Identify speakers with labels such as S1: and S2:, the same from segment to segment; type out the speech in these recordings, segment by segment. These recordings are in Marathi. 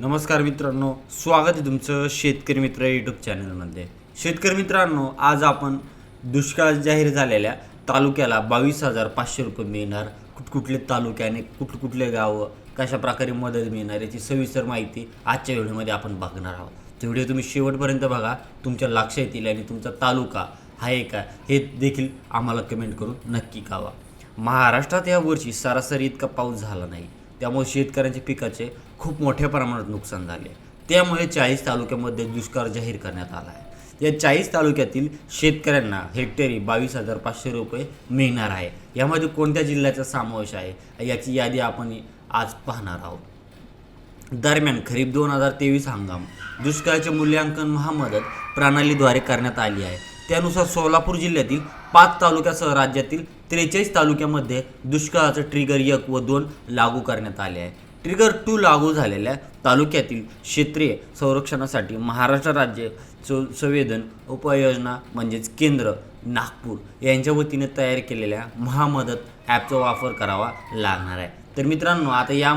S1: नमस्कार मित्रांनो स्वागत आहे तुमचं शेतकरी मित्र यूट्यूब चॅनलमध्ये. शेतकरी मित्रांनो आज आपण दुष्काळ जाहीर झालेल्या तालुक्याला बावीस हजार पाचशे रुपये मिळणार. कुठकुठले तालुके आणि कुठकुठले गावं कशा प्रकारे मदत मिळणार याची सविस्तर माहिती आजच्या व्हिडिओमध्ये आपण बघणार आहोत. तो व्हिडिओ तुम्ही शेवटपर्यंत बघा. तुमच्या लक्षात येतील आणि तुमचा तालुका आहे. का हे देखील आम्हाला कमेंट करून नक्की कळवा. महाराष्ट्रात या वर्षी सरासरी इतका पाऊस झाला नाही. त्यामुळे शेतकऱ्यांच्या पिकाचे खूप मोठ्या प्रमाणात नुकसान झाले त्यामुळे चाळीस तालुक्यामध्ये दुष्काळ जाहीर करण्यात आला आहे. या चाळीस तालुक्यातील शेतकऱ्यांना हेक्टरी बावीस हजार पाचशे रुपये मिळणार आहे. यामध्ये कोणत्या जिल्ह्याचा समावेश आहे? याची यादी आपण आज पाहणार आहोत. दरम्यान खरीप दोन हजार तेवीस हंगाम दुष्काळाचे मूल्यांकन महामदत प्रणालीद्वारे करण्यात आली आहे. त्यानुसार सोलापूर जिल्ह्यातील पाच तालुक्यासह राज्यातील त्रेचाळीस तालुक्यामध्ये दुष्काळाचं ट्रिगर एक व दोन लागू करण्यात आले आहे. ट्रिगर टू लागू झालेल्या तालुक्यातील क्षेत्रीय संरक्षणासाठी महाराष्ट्र राज्य सं संवेदन उपाययोजना म्हणजेच केंद्र नागपूर यांच्या वतीने तयार केलेल्या महामदत ॲपचा वापर करावा लागणार आहे. तर मित्रांनो आता या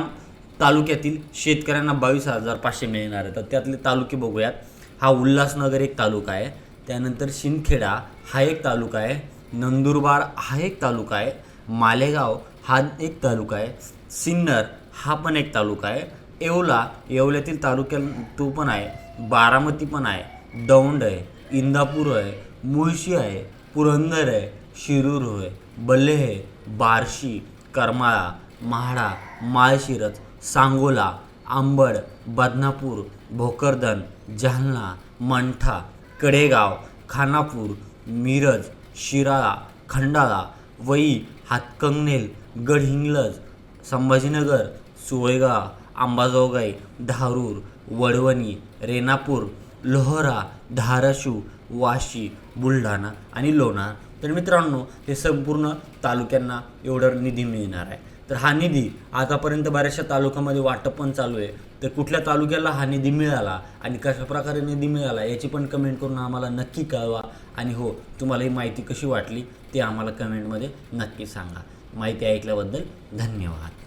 S1: तालुक्यातील शेतकऱ्यांना बावीस हजार पाचशे मिळणार आहे. तर त्यातले तालुके बघूयात. हा उल्हासनगर एक तालुका आहे. त्यानंतर शिंदखेडा हा एक तालुका आहे. नंदुरबार हा एक तालुका आहे. मालेगाव हा एक तालुका आहे. सिन्नर हा पण एक तालुका आहे. येवला येवल्यातील तालुक्यात तो पण आहे. बारामती पण आहे. दौंड आहे. इंदापूर आहे. मुळशी आहे. पुरंदर आहे. शिरूर आहे. बल्ले आहे. बार्शी करमाळा म्हाडा माळशिरस सांगोला आंबड बदनापूर भोकरदन जालना मंठा कडेगाव खानापूर मिरज शिराळा खंडाळा वई हातकंगनेल गडहिंग्लज संभाजीनगर सुळेगाव अंबाजोगाई धारूर वडवणी रेणापूर लोहरा धाराशिव वाशी बुलढाणा आणि लोणार. तर मित्रांनो हे संपूर्ण तालुक्यांना एवढं निधी मिळणार आहे. तर हा निधी आतापर्यंत बऱ्याचशा तालुक्यामध्ये वाटप पण चालू आहे. तर कुठल्या तालुक्याला हा निधी मिळाला आणि कशा प्रकारे निधी मिळाला याची पण कमेंट करून आम्हाला नक्की कळवा. आणि हो तुम्हाला ही माहिती कशी वाटली ते आम्हाला कमेंटमध्ये नक्की सांगा. माहिती ऐकल्याबद्दल धन्यवाद.